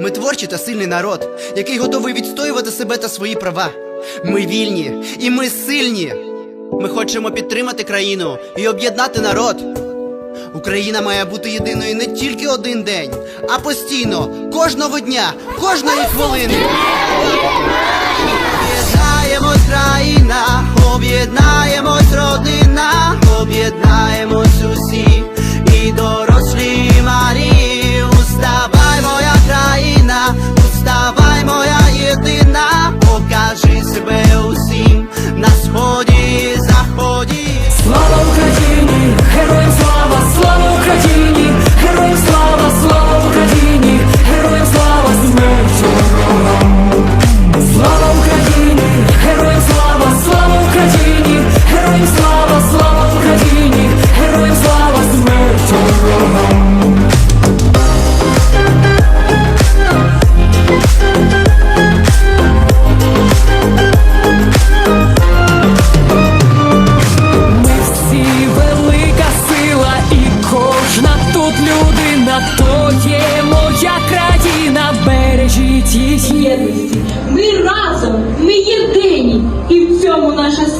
Ми творчий та сильний народ, який готовий відстоювати себе та свої права. Ми вільні і ми сильні. Ми хочемо підтримати країну і об'єднати народ. Україна має бути єдиною не тільки один день, а постійно, кожного дня, кожної хвилини. Об'єднаємось, країна, об'єднаємось, родина, об'єднаємось усі і дорослі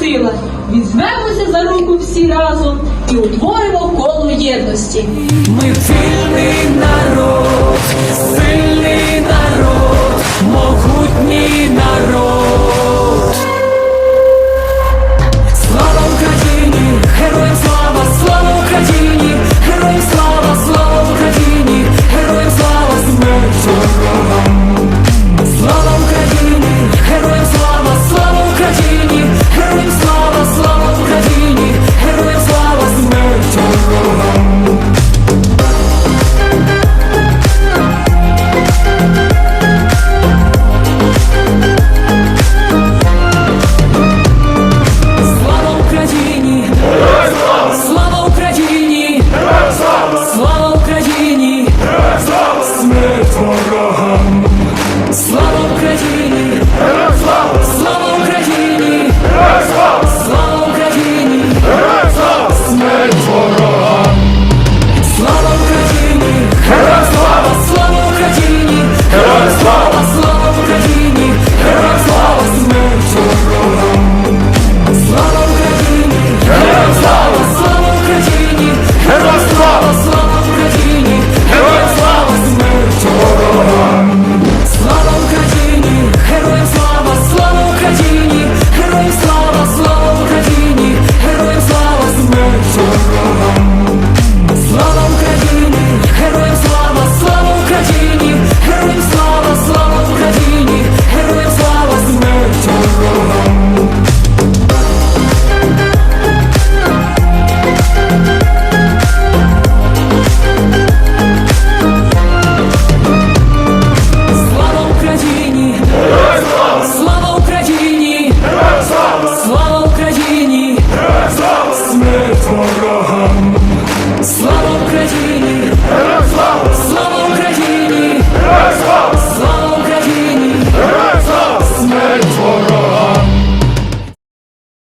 сила. Візьмемося за руку всі разом і утворимо коло єдності. Ми вільний Слава